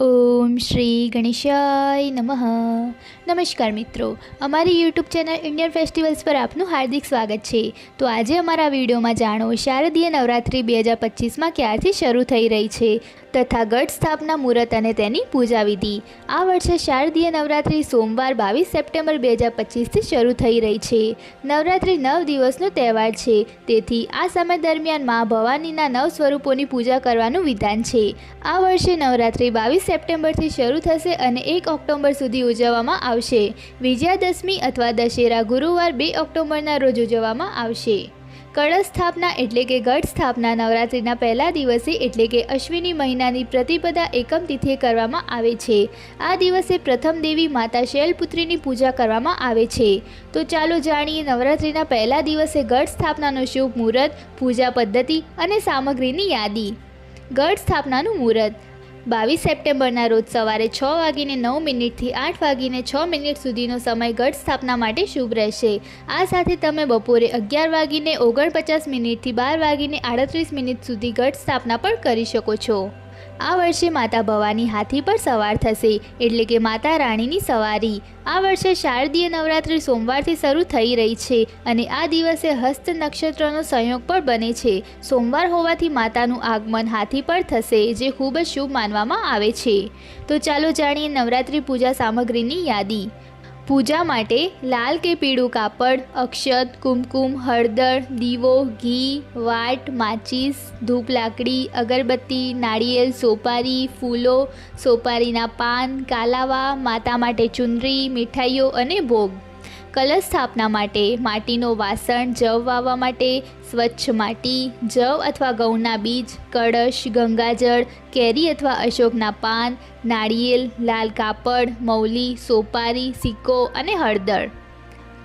ઓમ શ્રી ગણેશાય નમઃ. નમસ્કાર મિત્રો, અમારી યુટ્યુબ ચેનલ ઇન્ડિયન ફેસ્ટિવલ્સ પર આપનું હાર્દિક સ્વાગત છે. તો આજે અમારા વિડીયોમાં જાણો, શારદીય નવરાત્રિ બે હજાર પચીસમાં ક્યારથી શરૂ થઈ રહી છે? તથા ગઢ સ્થાપના મુહૂર્ત અને તેની પૂજા વિધિ. આ વર્ષે શારદીય નવરાત્રિ સોમવાર બાવીસ સપ્ટેમ્બર બે હજાર પચીસથી શરૂ થઈ રહી છે. નવરાત્રિ નવ દિવસનો તહેવાર છે. તેથી આ સમય દરમિયાન મા ભવાનીના નવ સ્વરૂપોની પૂજા કરવાનું વિધાન છે. આ વર્ષે નવરાત્રિ બાવીસ સપ્ટેમ્બરથી શરૂ થશે અને એક ઓક્ટોબર સુધી ઉજવવામાં આવશે. વિજયાદશમી અથવા દશેરા ગુરુવાર બે ઓક્ટોબરના રોજ ઉજવવામાં આવશે. કળશ સ્થાપના એટલે કે ગઢ સ્થાપના નવરાત્રિના પહેલા દિવસે એટલે કે અશ્વિની મહિનાની પ્રતિપદા એકમ તિથિએ કરવામાં આવે છે. આ દિવસે પ્રથમ દેવી માતા શૈલપુત્રીની પૂજા કરવામાં આવે છે. તો ચાલો જાણીએ નવરાત્રિના પહેલા દિવસે ગઢ સ્થાપનાનો શુભ મુહૂર્ત, પૂજા પદ્ધતિ અને સામગ્રીની યાદી. ગઢ સ્થાપનાનું મુહૂર્ત. બાવીસ સપ્ટેમ્બરના રોજ સવારે છ વાગીને નવ મિનિટથી આઠ વાગીને છ મિનિટ સુધીનો સમય ગઢ સ્થાપના માટે શુભ રહેશે. આ સાથે તમે બપોરે અગિયાર વાગીને ઓગણપચાસ મિનિટથી બાર વાગીને આડત્રીસ મિનિટ સુધી ગઢ સ્થાપના પણ કરી શકો છો. આ વર્ષે માતા ભવાની હાથી પર સવાર થશે, એટલે કે માતા રાણીની સવારી. આ વર્ષે શારદીય નવરાત્રિ સોમવારથી શરૂ થઈ રહી છે અને આ દિવસે હસ્ત નક્ષત્રનો સંયોગ પણ બને છે. સોમવાર હોવાથી માતાનું આગમન હાથી પર થશે, જે ખૂબ જ શુભ માનવામાં આવે છે. તો ચાલો જાણીએ નવરાત્રિ પૂજા સામગ્રીની યાદી. પૂજા માટે લાલ કે પીળું કાપડ, અક્ષત, કુમકુમ, હળદર, દીવો, ઘી, વાટ, માચીસ, ધૂપ લાકડી, અગરબત્તી, નાળિયેર, સોપારી, ફૂલો, સોપારીના પાન, કાલાવા, માતા માટે ચુંદરી, મીઠાઈઓ અને ભોગ. કલશ સ્થાપના માટે, માટીનો વાસણ જવ વાવવા માટે, સ્વચ્છ માટી, જવ અથવા ઘઉંના બીજ, કળશ, ગંગાજળ, કેરી અથવા અશોકના પાન, નાળિયેર, લાલ કાપડ, મૌલી, સોપારી, સિક્કો અને હળદર.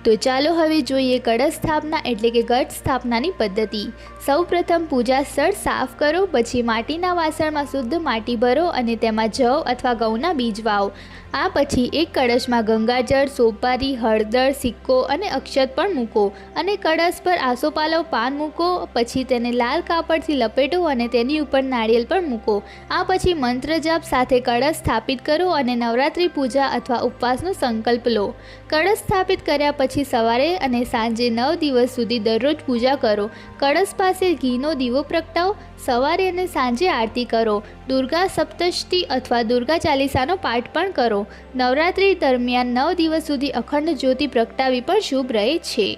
તો ચાલો હવે જોઈએ કળશ સ્થાપના એટલે કે ગઢ સ્થાપનાની પદ્ધતિ. સૌપ્રથમ પૂજા સ્થળ સાફ કરો, પછી માટીના વાસણમાં શુદ્ધ માટી ભરો અને તેમાં જવ અથવા ઘઉંના બીજ વાવો. આ પછી એક કળશમાં ગંગાજળ, સોપારી, હળદર, સિક્કો અને અક્ષત પણ મૂકો અને કળશ પર આસોપાલવ પાન મૂકો, પછી તેને લાલ કાપડથી લપેટો અને તેની ઉપર નાળિયેર પણ મૂકો. આ પછી મંત્ર જાપ સાથે કળશ સ્થાપિત કરો અને નવરાત્રિ પૂજા અથવા ઉપવાસનો સંકલ્પ લો. કળશ સ્થાપિત કર્યા પછી સવારે અને સાંજે નવ દિવસ સુધી દરરોજ પૂજા કરો. કળશ પાસે ઘીનો દીવો પ્રગટાવો. સવારે અને સાંજે આરતી કરો. દુર્ગા સપ્તષ્ટી અથવા દુર્ગા ચાલીસાનો પાઠ પણ કરો. નવરાત્રિ દરમિયાન નવ દિવસ સુધી અખંડ જ્યોતિ પ્રગટાવી પણ શુભ રહે છે.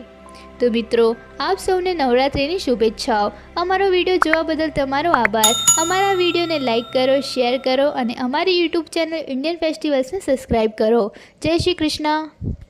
તો મિત્રો, આપ સૌને નવરાત્રિની શુભેચ્છાઓ. અમારો વીડિયો જોવા બદલ તમારો આભાર. અમારા વિડીયોને લાઇક કરો, શેર કરો અને અમારી યુટ્યુબ ચેનલ ઇન્ડિયન ફેસ્ટિવલ્સને સબસ્ક્રાઈબ કરો. જય શ્રી કૃષ્ણ.